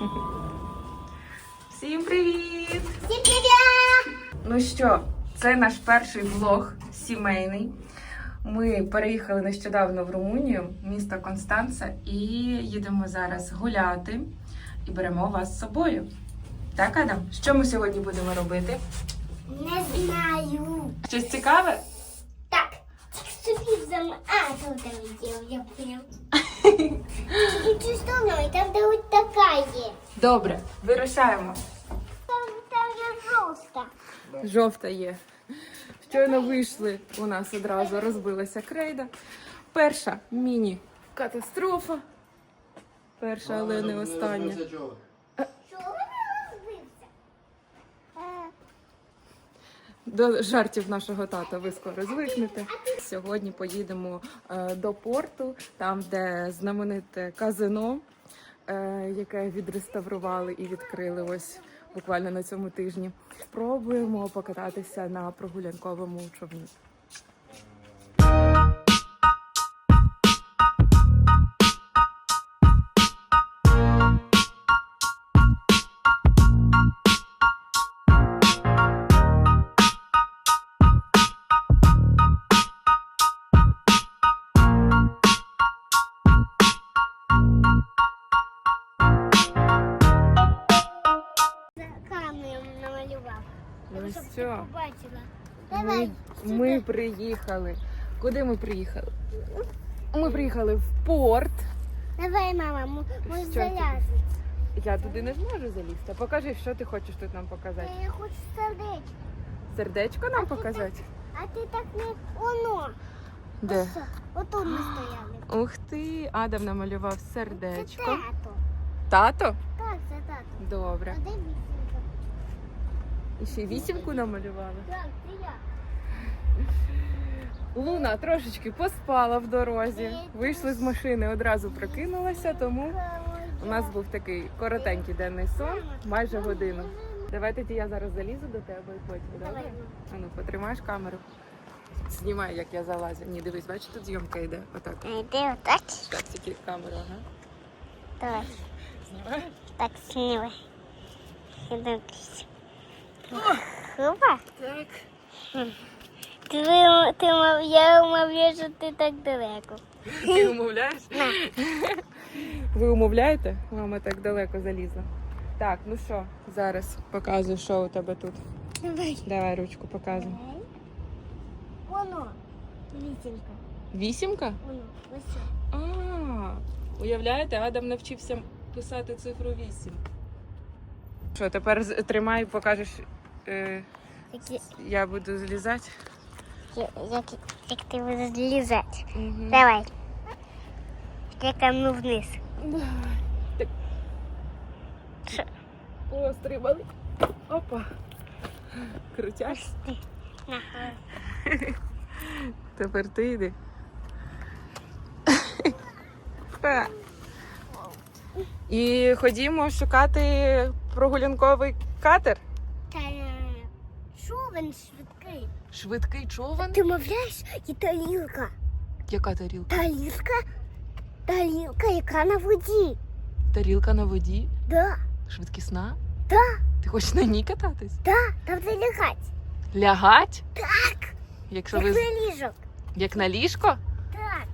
Всім привіт! Всім привіт! Ну що, це наш перший влог сімейний. Ми переїхали нещодавно в Румунію, місто Констанца, і їдемо зараз гуляти і беремо вас з собою. Так, Адам? Що ми сьогодні будемо робити? Не знаю. Щось цікаве? Так, тільки собі взяла. А, то там відео, я цю сторону, і там де ось така є. Добре, вирушаємо. Там, там є жовта. Жовта є. Щойно вийшли, у нас одразу розбилася крейда. Перша міні-катастрофа. Перша, але не остання. Що вона розбився? Е, До жартів нашого тата ви скоро звикнете. Сьогодні поїдемо е, до порту, там, де знамените казино, е, яке відреставрували і відкрили ось буквально на цьому тижні. Спробуємо покататися на прогулянковому човні. Ну Щоб ти побачила. Давай. ми приїхали. Куди ми приїхали? Ми приїхали в порт. Давай, мама, мо- може Що залязти. Я туди не зможу залізти. Покажи, що ти хочеш тут нам показати. Я хочу сердечко. Сердечко нам показати? А ти так не воно. Де? Ось, Отут ми стояли. Ух ти, Адам намалював Це сердечко. тато. Тато? Так, це тато. Добре. Вісімка? І ще вісімку намалювали. Так, це я. Луна трошечки поспала в дорозі. Вийшли з машини, одразу прокинулася, тому у нас був такий коротенький денний сон, майже годину. Давай тоді я зараз залізу до тебе і потім, добре? Давай. А ну, потримаєш камеру. Знімай, як я залазю. Ні, дивись, бачиш, тут зйомка йде. Отак. Йди отак. Так, тільки камеру, ага. Давай. Знімай. Так, сміло. Іду. Хопа. Так. Ти, ти, я умовляю, що ти так далеко. Ти умовляєш? Ви умовляєте? Мама так далеко залізла. Так, ну що, зараз показую, що у тебе тут. Давай. Давай ручку показуй. Воно. Вісімка. Вісімка? Воно. Ось. А, уявляєте, Адам навчився писати цифру 8. Що, тепер тримай, покажеш, е, я буду злізати. як, як, як ти будеш злізати. Угу. Давай. Я камну вниз. Так. Що? О, стрибали. Опа. Крутяш. Ти. На. Тепер ти йди. Ха. І ходімо шукати прогулянковий катер. Човен швидкий. Швидкий човен. Ти мовляєш, і тарілка. Яка тарілка? Тарілка? Тарілка, яка на воді. Тарілка на воді. Да, Швидкісна. да, Ти хочеш на ній кататись? да, там де лягать. Лягать? Так, Якщо як ви на ліжок. як на ліжко? Так.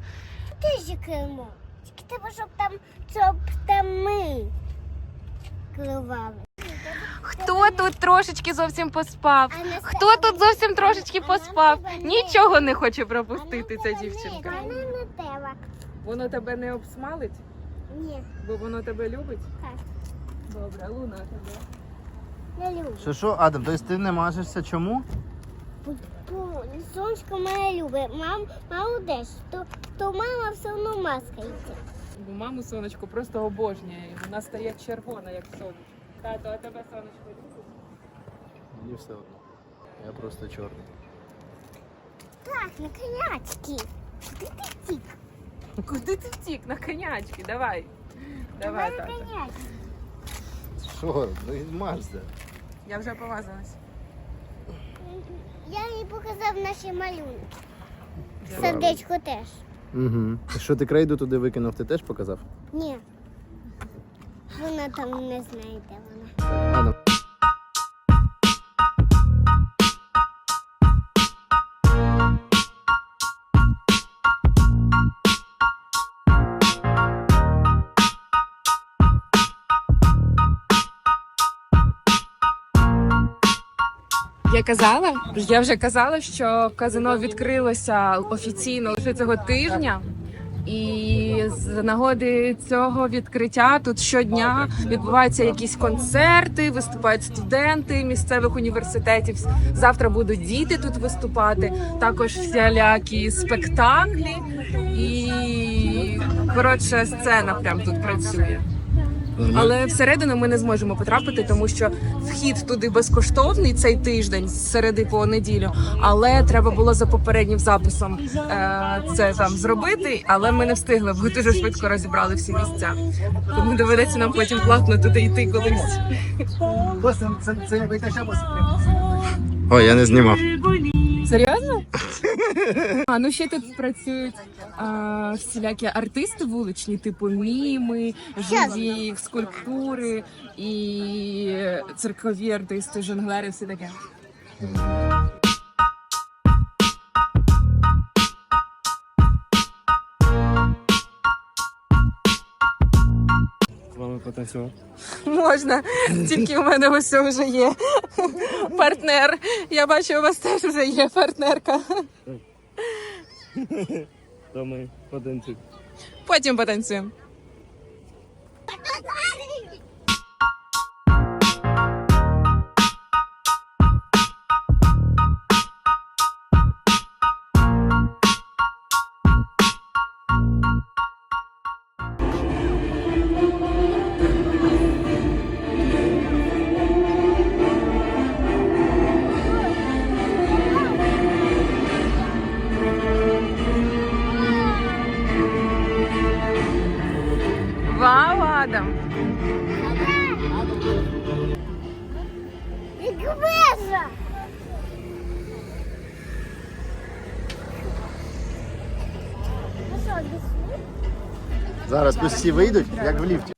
Ти ж. Тільки треба, щоб там, щоб там ми керували. Хто тут трошечки зовсім поспав? Хто тут зовсім трошечки поспав? Нічого не хоче пропустити ця дівчинка. Воно тебе не обсмалить, Ні, бо воно тебе любить. так. Добре, луна тебе. Не люблю. Що що, Адам, тобто ти не мажешся чому? Бо Сонечко мене любить. Мам, маму деш, то, то мама все одно маскається. Бо маму сонечко просто обожнює. Вона стає червона, як сонечко. Тато, а тебе сонечко любить? Мені все одно. Я просто чорний. Так, на конячки. Куди ти втік? Куди ти втік? На конячки, давай. Давай, на тато. конячки. Що? Ну і мажся. Я вже помазалась. Я їй показав наші малюнки. Давай. Сердечко теж. Угу. Що ти крейду туди викинув, ти теж показав? Ні. Вона там не знає, де вона. Я казала, я вже казала, що казино відкрилося офіційно лише цього тижня. І з нагоди цього відкриття тут щодня відбуваються якісь концерти, виступають студенти місцевих університетів. Завтра будуть діти тут виступати, також всілякі спектаклі. І коротше, сцена прям тут працює. Але всередину ми не зможемо потрапити, тому що вхід туди безкоштовний цей тиждень з середи по неділю. Але треба було за попереднім записом е, це там зробити. Але ми не встигли, бо дуже швидко розібрали всі місця. Тому доведеться нам потім платно туди йти колись. Ой, я не знімав. Серйозно? А ну ще тут працюють всілякі артисти вуличні, типу міми, живі скульптури і циркові артисти, жонглери, все таке. Вами. Можна, тільки у мене ось вже є партнер. Я бачу, у вас теж вже є партнерка. То ми потанцюємо. Потім потанцюємо. Як вежа! Ну що, дійшли? Зараз пусть всі вийдуть, як в ліфті.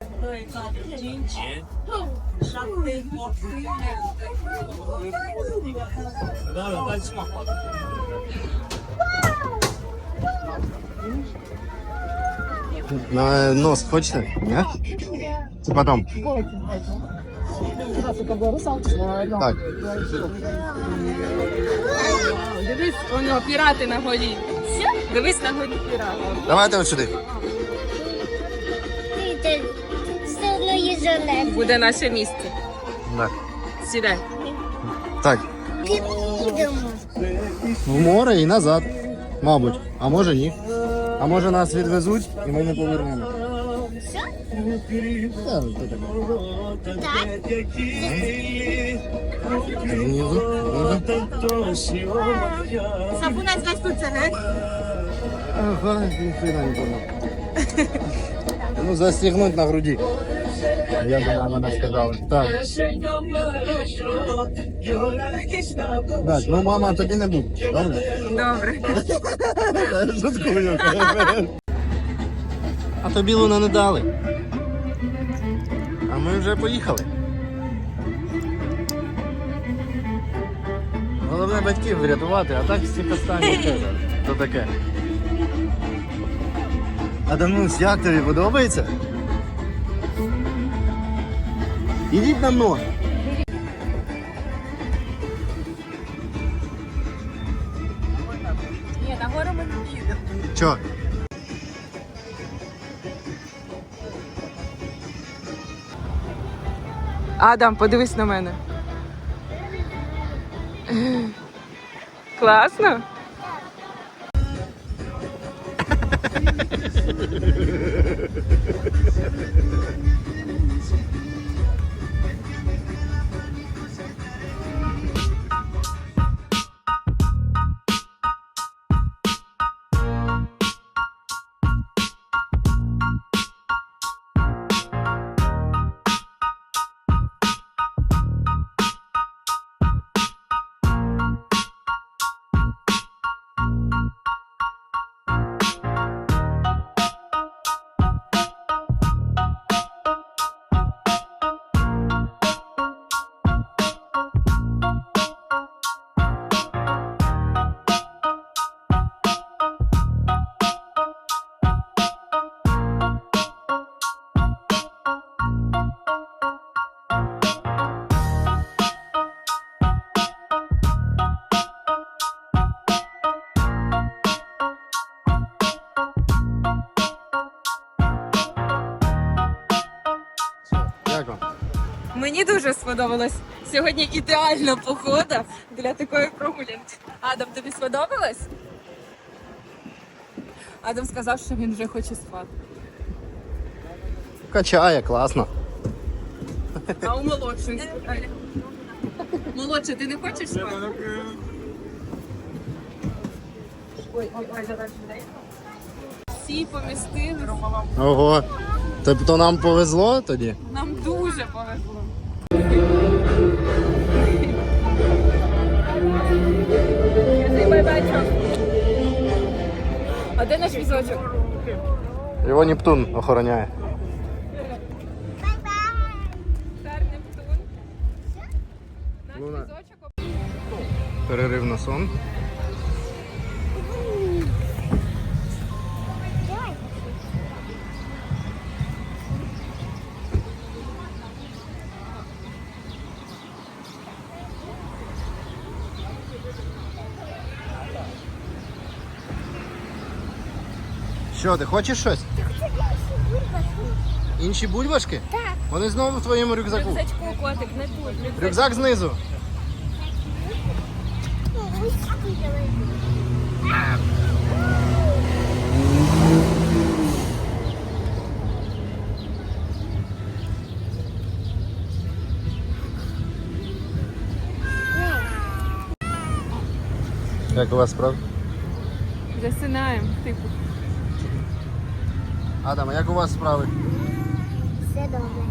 На нос хочете? Ні? Це потом. Так. Дивись, воно пірати на голі. Дивись на голі пірати. Давайте от сюди. Буде наше місце. Так. Сідай. Так. В море і назад. Мабуть. А може ні. А може нас відвезуть і ми не повернемо. Тут це Ага, не понял. Ну, застегнуть на груди. Я думаю, вона сказала. Так. Так, ну мама тобі не буде. Добре? Добре. А тобі луна не дали. А ми вже поїхали. Головне батьків врятувати, а так всіх останніх це, то таке. Данус, як тобі подобається? Ідіть на мною. Адам, подивись на мене. Класно? Як вам? Мені дуже сподобалось. Сьогодні ідеальна погода для такої прогулянки. Адам, тобі сподобалось? Адам сказав, що він вже хоче спати. Качає, класно. А у молодшої спитає. Молодше, ти не хочеш спати? Ой, ой, ой, зараз швиденько. Всі помістили. Ого. Тобто нам повезло тоді? Нам дуже повезло. А де наш візочок? Його Нептун охороняє. Цар Нептун. Наш візочок. Перерив на сон. Що, ти хочеш щось? Інші бульбашки? Так. Вони знову в твоєму рюкзаку. Рюкзачку, котик, не тут. Рюкзачку. Рюкзак знизу. Як у вас справа? Засинаємо, типу. Адам, а як у вас справи? Все добре.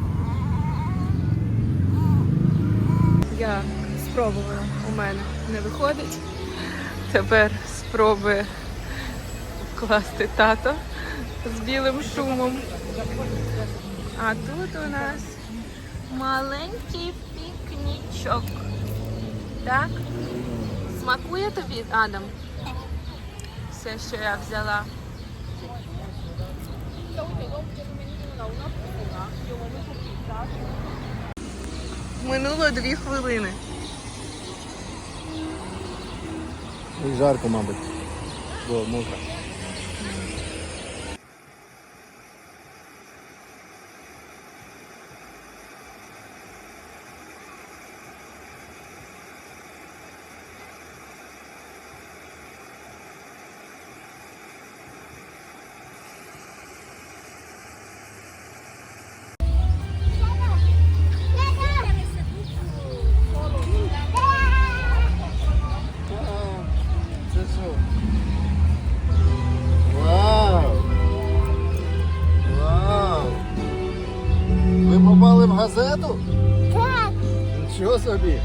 Я спробувала, у мене не виходить. Тепер спробує класти тато з білим шумом. А тут у нас маленький пікнічок. Так? Смакує тобі, Адам? Все, що я взяла. Минуло дві хвилини. І жарко, мабуть. Бо мокро. Газету? Так. Нічого собі!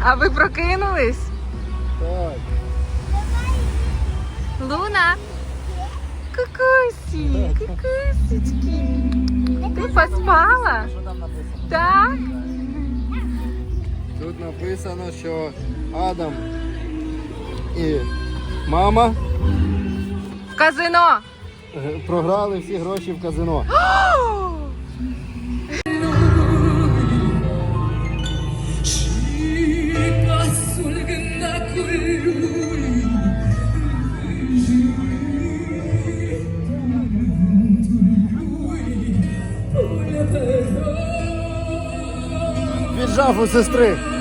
А ви прокинулись? Так. Луна. Кукусі, кукусечки. Ти поспала? Що там написано? Так. Тут написано, що Адам і мама В казино. е, програли всі гроші в казино. Віджав у сестри.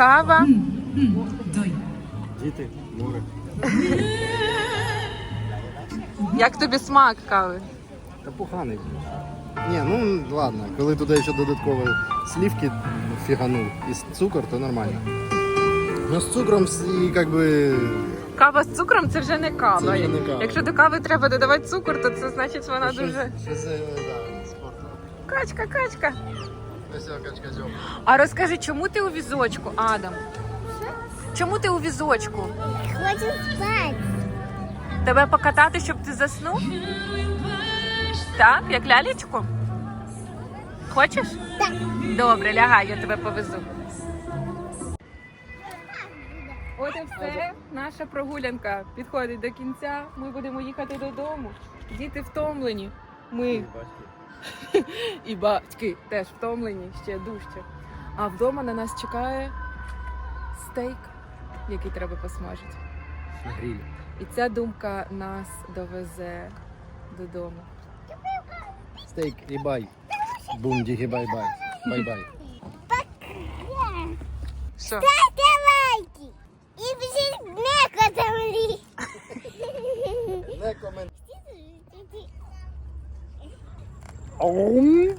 Кава. Діти, море. Як тобі смак кави? Та поганий. Ні, ну ладно, коли туди ще додатково слівки фіганув і цукор, то нормально. Ну з цукром і як би Кава з цукром це вже не кава. Це вже не кава. Якщо до кави треба додавати цукор, то це значить вона щось, дуже. щось е, да. Качка, качка. А розкажи, чому ти у візочку, Адам? Чому ти у візочку? Хочу спати. Тебе покатати, щоб ти заснув? Так, як лялечку? Хочеш? Так. Добре, лягай, я тебе повезу. От і все. Наша прогулянка підходить до кінця. Ми будемо їхати додому. Діти втомлені. Ми і батьки теж втомлені ще дужче. А вдома на нас чекає стейк, який треба посмажити. На грилі. І ця думка нас довезе додому. Стейк і бай. Бум, дігі бай-бай. Бай-бай. Що? Ставьте лайки. И пишите не землі. Не комент. 엄